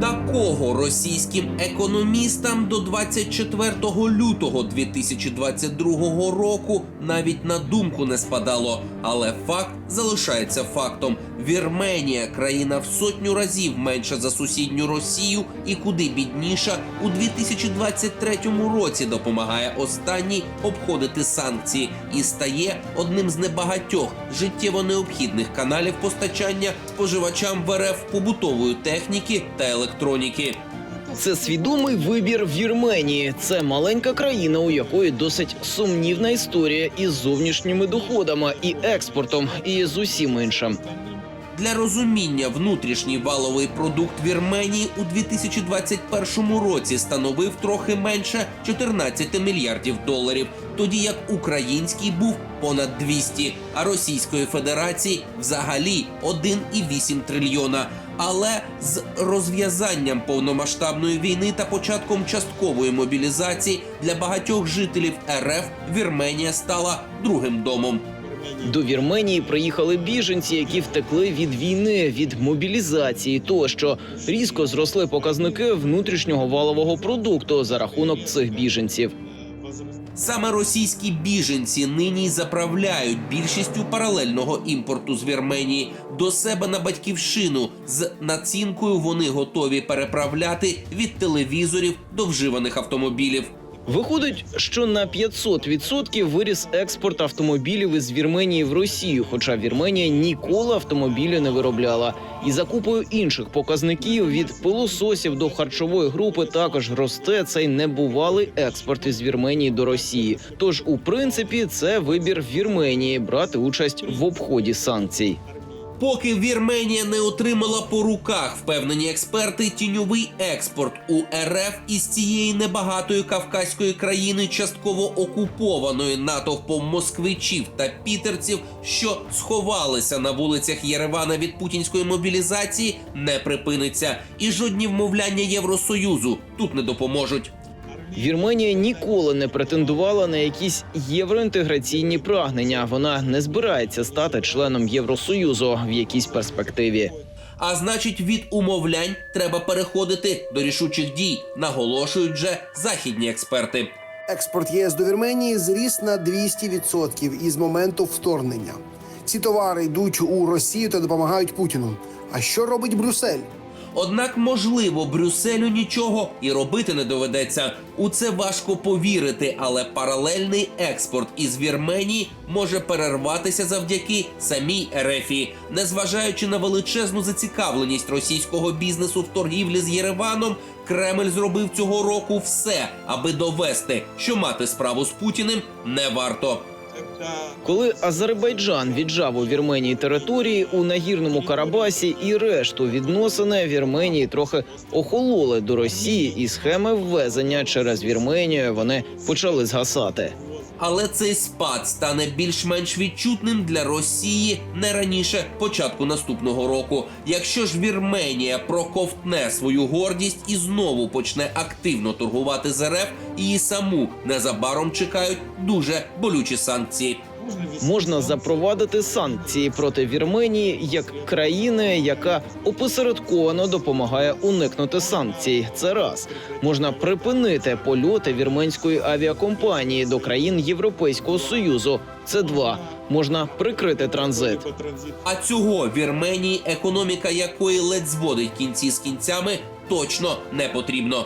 Такого російським економістам до 24 лютого 2022 року навіть на думку не спадало. Але факт залишається фактом: Вірменія країна в сотню разів менша за сусідню Росію і куди бідніша у 2023 році допомагає останній обходити санкції і стає одним з небагатьох життєво необхідних каналів постачання споживачам в РФ побутової техніки та електроніки. Це свідомий вибір Вірменії. Це маленька країна, у якої досить сумнівна історія із зовнішніми доходами і експортом, і з усім іншим. Для розуміння внутрішній валовий продукт Вірменії у 2021 році становив трохи менше 14 мільярдів доларів, тоді як український був понад 200, а Російської Федерації взагалі 1,8 трильйона. Але з розв'язанням повномасштабної війни та початком часткової мобілізації для багатьох жителів РФ Вірменія стала другим домом. До Вірменії приїхали біженці, які втекли від війни, від мобілізації. Тощо різко зросли показники внутрішнього валового продукту за рахунок цих біженців. Саме російські біженці нині заправляють більшістю паралельного імпорту з Вірменії до себе на батьківщину. З націнкою вони готові переправляти від телевізорів до вживаних автомобілів. Виходить, що на 500% виріс експорт автомобілів із Вірменії в Росію, хоча Вірменія ніколи автомобілі не виробляла. І за купою інших показників від пилососів до харчової групи також росте цей небувалий експорт із Вірменії до Росії. Тож, у принципі, це вибір Вірменії брати участь в обході санкцій. Поки Вірменія не отримала по руках, впевнені експерти, тіньовий експорт у РФ із цієї небагатої кавказької країни, частково окупованої натовпом москвичів та пітерців, що сховалися на вулицях Єревана від путінської мобілізації, не припиниться. І жодні вмовляння Євросоюзу тут не допоможуть. Вірменія ніколи не претендувала на якісь євроінтеграційні прагнення. Вона не збирається стати членом Євросоюзу в якійсь перспективі. А значить, від умовлянь треба переходити до рішучих дій, наголошують вже західні експерти. Експорт ЄС до Вірменії зріс на 200% із моменту вторгнення. Ці товари йдуть у Росію та допомагають Путіну. А що робить Брюссель? Однак, можливо, Брюсселю нічого і робити не доведеться. У це важко повірити, але паралельний експорт із Вірменії може перерватися завдяки самій Ерефії, незважаючи на величезну зацікавленість російського бізнесу в торгівлі з Єреваном. Кремль зробив цього року все, аби довести, що мати справу з Путіним не варто. Коли Азербайджан віджав у Вірменії території у нагірному Карабасі і решту відносини Вірменії трохи охололи до Росії, і схеми ввезення через Вірменію вони почали згасати. Але цей спад стане більш-менш відчутним для Росії не раніше початку наступного року. Якщо ж Вірменія проковтне свою гордість і знову почне активно торгувати з РФ, її саму незабаром чекають дуже болючі санкції. Можна запровадити санкції проти Вірменії як країни, яка опосередковано допомагає уникнути санкцій. Це раз можна припинити польоти вірменської авіакомпанії до країн Європейського союзу. Це два можна прикрити транзит. А цього Вірменії, економіка якої ледь зводить кінці з кінцями, точно не потрібно.